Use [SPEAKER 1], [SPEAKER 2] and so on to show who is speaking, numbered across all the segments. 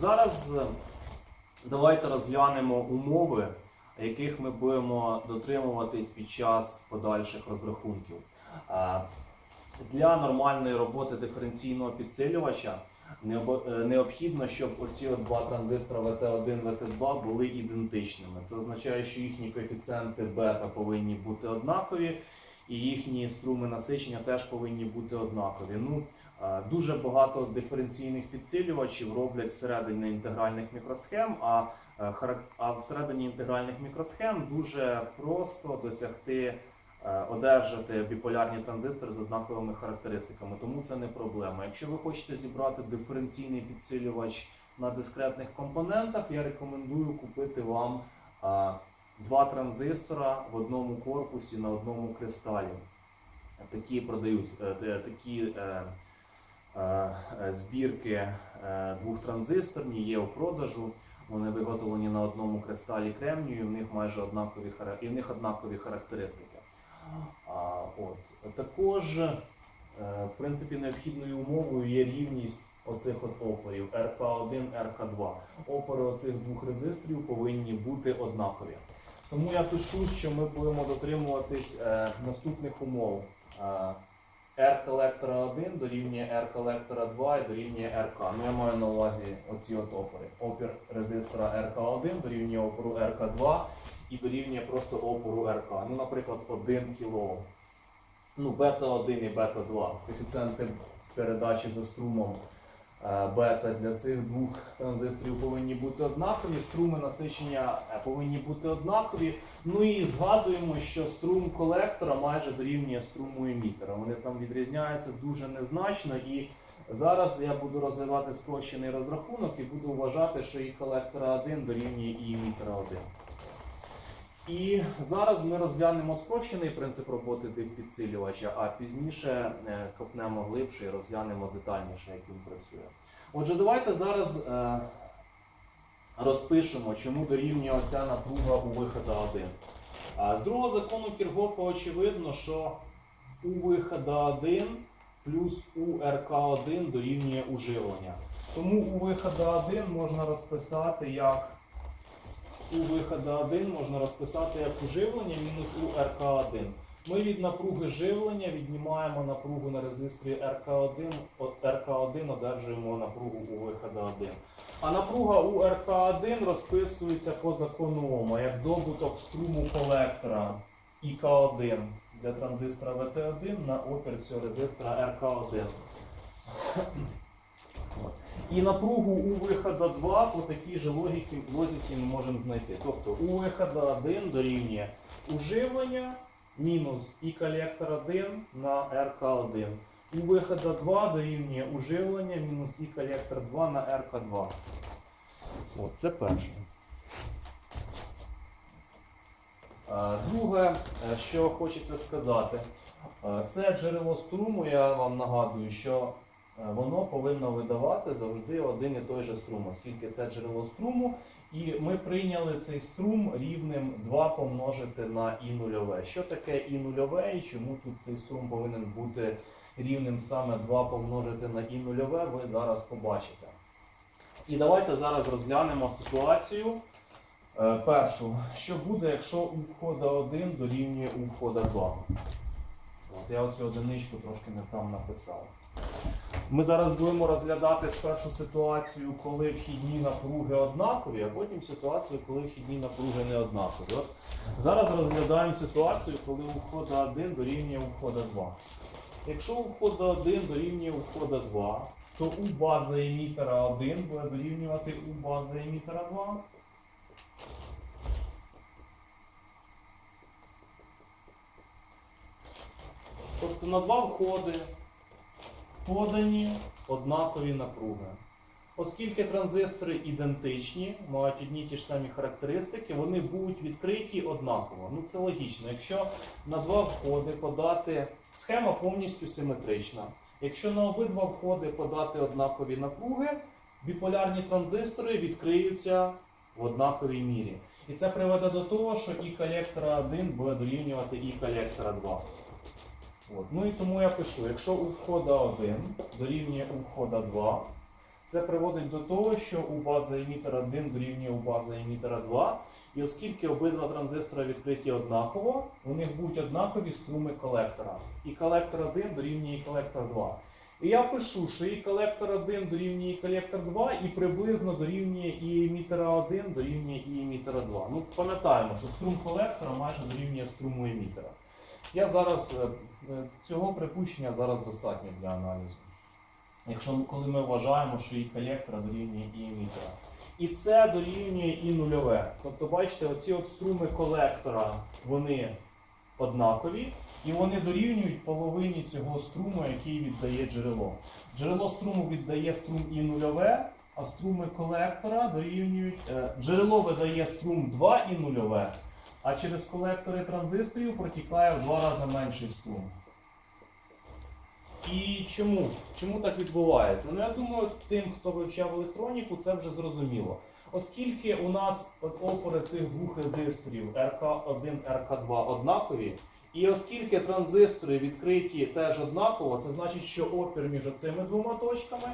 [SPEAKER 1] Зараз е, давайте розглянемо умови, яких ми будемо дотримуватись під час подальших розрахунків. Е, Для нормальної роботи диференційного підсилювача е, необхідно, щоб оці два транзистора VT1 VT2 були ідентичними. Це означає, що їхні коефіцієнти бета повинні бути однакові, і їхні струми насичення теж повинні бути однакові. Ну, е, дуже багато диференційних підсилювачів роблять всередині інтегральних мікросхем, а, е, а всередині інтегральних мікросхем дуже просто досягти. е, Одержати біполярні транзистори з однаковими характеристиками, тому це не проблема. Якщо ви хочете зібрати диференційний підсилювач на дискретних компонентах, я рекомендую купити вам два транзистора в одному корпусі на одному кристалі. Такі продають е, е, такі е, збірки двохтранзисторні є у продажу. Вони виготовлені на одному кристалі кремнію, і в них майже однакові і в них однакові характеристики. От. Також, в принципі, необхідною умовою є рівність оцих от опорів РК1, РК2. Опори оцих двох резисторів повинні бути однакові. Тому я пишу, що ми будемо дотримуватись е, наступних умов. Е, R колектора 1 дорівнює R колектора 2 і дорівнює RK. Ну, я маю на увазі оці от опори. Опір резистора RK1 дорівнює опору RK2 і дорівнює просто опору РК. Ну, наприклад, 1 кОм. Ну, бета 1 і бета 2. Коефіцієнти передачі за струмом бета для цих двох транзисторів повинні бути однакові, струми насичення е, повинні бути однакові. Ну і згадуємо, що струм колектора майже дорівнює струму емітера. Вони там відрізняються дуже незначно. І зараз я буду розвивати спрощений розрахунок і буду вважати, що і колектора 1 дорівнює і емітера 1. І зараз ми розглянемо спрощений принцип роботи тип підсилювача, а пізніше е, копнемо глибше і розглянемо детальніше, як він працює. Отже, давайте зараз е, розпишемо, чому дорівнює оця напруга у виходу 1. З другого закону Кіргофа очевидно, що у виходу 1 плюс у РК1 дорівнює уживлення. Тому у виходу 1 можна розписати як у виходу 1 можна розписати як уживлення мінус у РК1. Ми від напруги живлення віднімаємо напругу на резисторі РК1, от РК1 одержуємо напругу у виходу 1. А напруга у РК1 розписується по закону Ома як добуток струму колектора ІК1 для транзистора ВТ1 на опір цього резистора РК1. І напругу у виходу 2 по такій же логіці, ми можемо знайти. Тобто у виходу 1 дорівнює уживлення мінус і колектор 1 на РК1. У виходу 2 дорівнює уживлення мінус і колектор 2 на РК2. От, це перше. Е, Друге, е, що хочеться сказати, е, це джерело струму, я вам нагадую, що воно повинно видавати завжди один і той же струм, оскільки це джерело струму. І ми прийняли цей струм рівнем 2 помножити на і нульове. Що таке і нульове і чому тут цей струм повинен бути рівнем саме 2 помножити на і нульове, ви зараз побачите. І давайте зараз розглянемо ситуацію. е, Першу, що буде, якщо у входа 1 дорівнює у входа 2. От я оцю одиничку трошки не там написав. Ми зараз будемо розглядати спершу ситуацію, коли вхідні напруги однакові, а потім ситуацію, коли вхідні напруги не однакові. От зараз розглядаємо ситуацію, коли у входа 1 дорівнює у входа 2. Якщо у входа 1 дорівнює у входа 2, то у бази емітера 1 буде дорівнювати у бази емітера 2. Тобто на два входи подані однакові напруги. Оскільки транзистори ідентичні, мають одні ті ж самі характеристики, вони будуть відкриті однаково. Ну це логічно. Якщо на два входи подати схема повністю симетрична. Якщо на обидва входи подати однакові напруги, біполярні транзистори відкриються в однаковій мірі. І це приведе до того, що і колектора 1 буде дорівнювати і колектора 2. От. Ну і тому я пишу, якщо у входа 1 дорівнює у входа 2, Це приводить до того, що у бази емітера 1 дорівнює у бази емітера 2. І оскільки обидва транзистори відкриті однаково, у них будуть однакові струми колектора. І колектор 1 дорівнює і колектор 2. І я пишу, що і колектор 1 дорівнює і колектор 2, і приблизно дорівнює і емітера 1 дорівнює і емітера 2. Ну, пам'ятаємо, що струм колектора майже дорівнює струму емітера. Я зараз е, е, цього припущення зараз достатньо для аналізу. Якщо коли ми вважаємо, що і колектора дорівнює і емітера. І це дорівнює і нульове. Тобто, бачите, оці от струми колектора, вони однакові, і вони дорівнюють половині цього струму, який віддає джерело. Джерело струму віддає струм і нульове, а струми колектора дорівнюють. е, Джерело видає струм 2 і нульове, а через колектори транзисторів протікає в два рази менший струм. І чому? Чому так відбувається? Ну, я думаю, тим, хто вивчав електроніку, це вже зрозуміло. Оскільки у нас опори цих двох резисторів РК1, РК2 однакові, і оскільки транзистори відкриті теж однаково, це значить, що опір між цими двома точками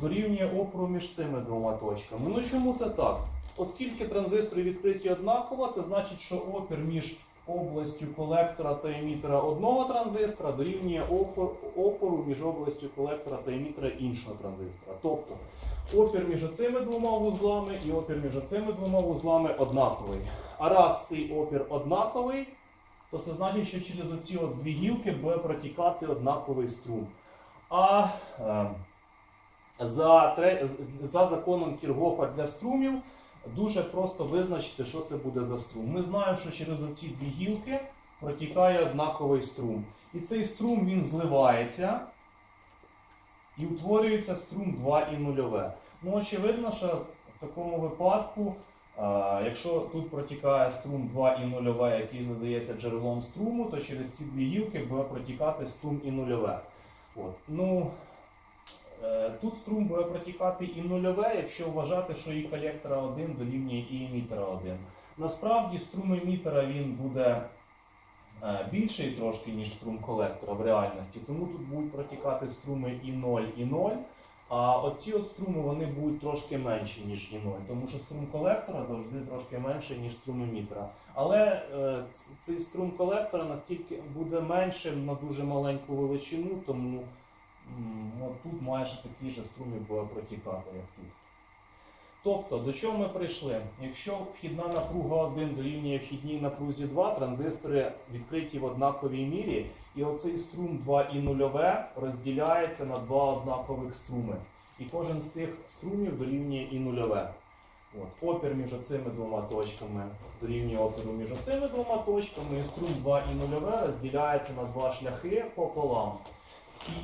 [SPEAKER 1] дорівнює опору між цими двома точками. Ну чому це так? Оскільки транзистори відкриті однаково, це значить, що опір між областю колектора та емітера одного транзистора дорівнює опору між областю колектора та емітера іншого транзистора. Тобто опір між цими двома вузлами і опір між цими двома вузлами однаковий. А раз цей опір однаковий, то це значить, що через оці от дві гілки буде протікати однаковий струм. А е, за, за законом Кіргофа для струмів дуже просто визначити, що це буде за струм. Ми знаємо, що через оці дві гілки протікає однаковий струм. І цей струм він зливається і утворюється струм 2 і нульове. Ну, очевидно, що в такому випадку, якщо тут протікає струм 2 і нульове, який задається джерелом струму, то через ці дві гілки буде протікати струм і нульове. От. Ну, е, тут струм буде протікати і нульове, якщо вважати, що і колектора 1 дорівнює і емітера 1. Насправді струм емітера він буде е, більший трошки, ніж струм колектора в реальності, тому тут будуть протікати струми і 0, і 0. А оці от струми вони будуть трошки менші, ніж і 0, тому що струм колектора завжди трошки менший, ніж струм емітера. Але е, цей струм колектора настільки буде меншим на дуже маленьку величину, тому от тут майже такі ж струми буде протікати, як тут. Тобто, до чого ми прийшли? Якщо вхідна напруга 1 дорівнює вхідній напрузі 2, транзистори відкриті в однаковій мірі, і оцей струм 2 і нульове розділяється на два однакових струми. І кожен з цих струмів дорівнює і нульове. От. Опір між цими двома точками дорівнює опіру між цими двома точками, і струм 2 і нульове розділяється на два шляхи пополам.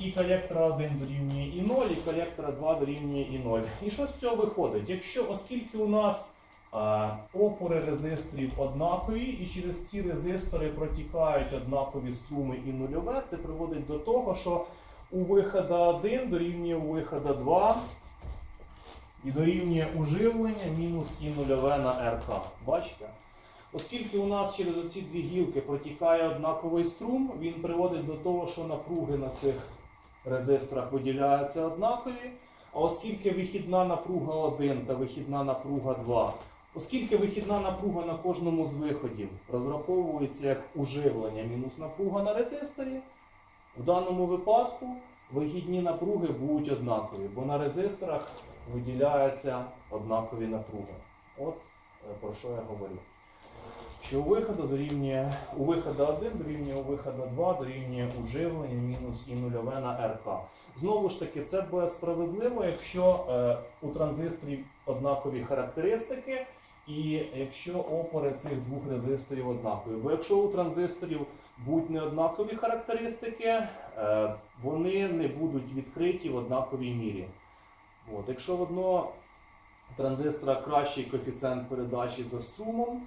[SPEAKER 1] І, і колектора 1 дорівнює і 0, і колектора 2 дорівнює і 0. І що з цього виходить? Якщо, оскільки у нас а, опори резисторів однакові, і через ці резистори протікають однакові струми і нульове, це приводить до того, що у вихода 1 дорівнює у вихода 2 і дорівнює уживлення мінус і нульове на РК. Бачите? Оскільки у нас через оці дві гілки протікає однаковий струм, він приводить до того, що напруги на цих резисторах виділяються однакові. А оскільки вихідна напруга 1 та вихідна напруга 2, оскільки вихідна напруга на кожному з виходів розраховується як уживлення мінус напруга на резисторі, в даному випадку вихідні напруги будуть однакові, бо на резисторах виділяються однакові напруги. От е, про що я говорю. Що у виходу дорівнює у виходу 1 дорівнює у виходу 2 дорівнює уживлення мінус і нульове на РК. Знову ж таки, це буде справедливо, якщо е, у транзисторів однакові характеристики, і якщо опори цих двох резисторів однакові. Бо якщо у транзисторів будуть неоднакові характеристики, е, вони не будуть відкриті в однаковій мірі. От. Якщо в одного транзистора кращий коефіцієнт передачі за струмом,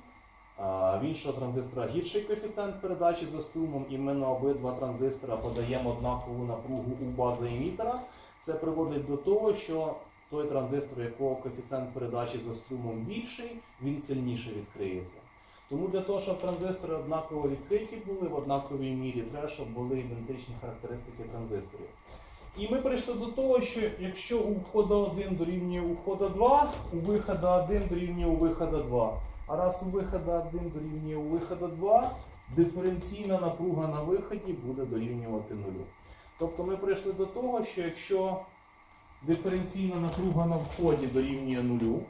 [SPEAKER 1] в іншого транзистора гірший коефіцієнт передачі за струмом, і ми на обидва транзистора подаємо однакову напругу у бази емітера. Це приводить до того, що той транзистор, якого коефіцієнт передачі за струмом більший, він сильніше відкриється. Тому для того, щоб транзистори однаково відкриті були в однаковій мірі, треба, щоб були ідентичні характеристики транзисторів.
[SPEAKER 2] І ми прийшли до того, що якщо у входа 1 дорівнює у входа 2, у вихода 1 дорівнює у вихода 2. А раз у вихода 1 дорівнює у вихода 2, диференційна напруга на виході буде дорівнювати нулю. Тобто ми прийшли до того, що якщо диференційна напруга на вході дорівнює нулю,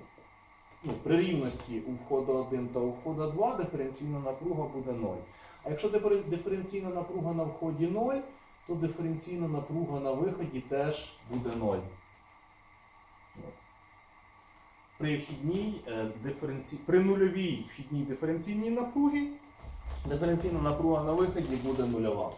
[SPEAKER 2] ну, при рівності у входа 1 та у входа 2 диференційна напруга буде 0. А якщо диференційна напруга на вході 0, то диференційна напруга на виході теж буде 0. При вхідній е, диференці... при нульовій вхідній диференційній напругі диференційна напруга на виході буде нульова.